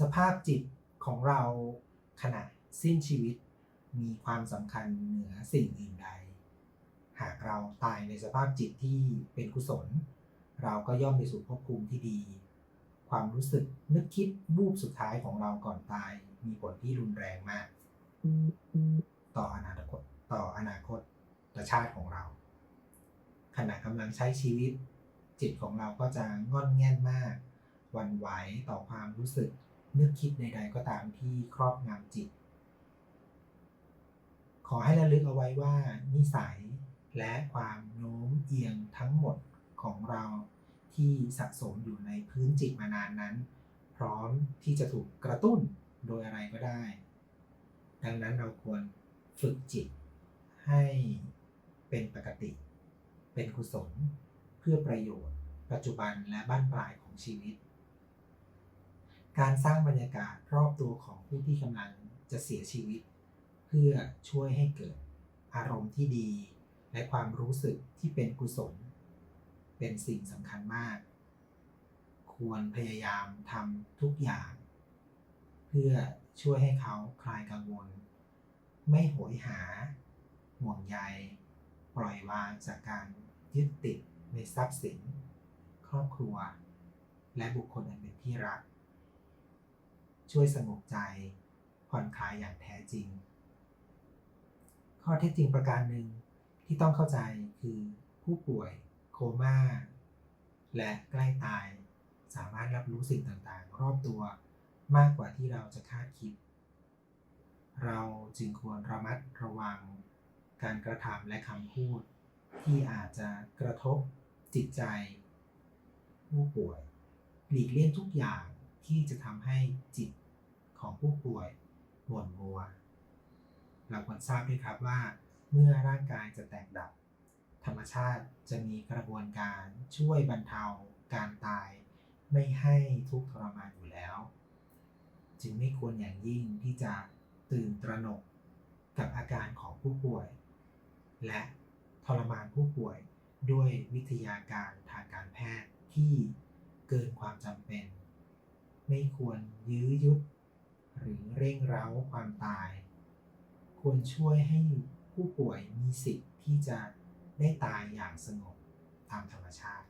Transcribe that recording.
สภาพจิตของเราขณะสิ้นชีวิต มีความสำคัญเหนือสิ่งอื่นใด หากเราตายในสภาพจิตที่เป็นกุศล เราก็ย่อมไปสู่ภพภูมิที่ดี ความรู้สึกนึกคิดบูบสุดท้ายของเราก่อนตาย มีผลที่รุนแรงมาก ต่ออนาคตต่ออนาคตต่อชาติของเรา ขณะกำลังใช้ชีวิต จิตของเราก็จะงอนแง่นมากวันไหวต่อความรู้สึก นึกคิดใดๆก็ตามที่ครอบงำจิต ขอให้ระลึกเอาไว้ว่านิสัยและความโน้มเอียงทั้งหมดของเราที่สะสมอยู่ในพื้นจิตมานานนั้น พร้อมที่จะถูกกระตุ้นโดยอะไรก็ได้ ดังนั้นเราควรฝึกจิตให้เป็นปกติ เป็นกุศล เพื่อประโยชน์ ปัจจุบันและบ้านปลายของชีวิต การสร้างบรรยากาศรอบตัวของผู้ที่กำลังจะเสียชีวิต เพื่อช่วยให้เกิดอารมณ์ที่ดี และความรู้สึกที่เป็นกุศล เป็นสิ่งสำคัญมาก ควรพยายามทำทุกอย่าง เพื่อช่วยให้เขาคลายกังวล ไม่โหยหา ห่วงใย ปล่อยวางจากการยึดติดในทรัพย์สิน ครอบครัว และบุคคลอันเป็นที่รัก ช่วยสงบใจ ผ่อนคลายอย่างแท้จริง ข้อเท็จจริงประการหนึ่งที่ต้องเข้าใจคือผู้ป่วยโคม่าและใกล้ตายสามารถรับรู้สิ่งต่างๆ รอบตัวมากกว่าที่เราจะคาดคิด เราจึงควรระมัดระวัง การกระทำและคำพูด ที่อาจจะกระทบจิตใจ ผู้ป่วย หลีกเลี่ยงทุกอย่างที่จะทำให้จิต ผู้ป่วยหม่นมัว เราควรทราบด้วยครับว่า เมื่อร่างกายจะแตกดับ ธรรมชาติจะมีกระบวนการช่วยบรรเทาการตาย ไม่ให้ทุกข์ทรมานอยู่แล้ว จึงไม่ควรอย่างยิ่งที่จะตื่นตระหนกกับอาการของผู้ป่วย และทรมานผู้ป่วยด้วยวิทยาการทางการแพทย์ที่เกินความจำเป็น ไม่ควรยื้อยุด หรือเร่งเร้าความตาย ควรช่วยให้ผู้ป่วยมีสิทธิ์ที่จะได้ตายอย่างสงบตามธรรมชาติ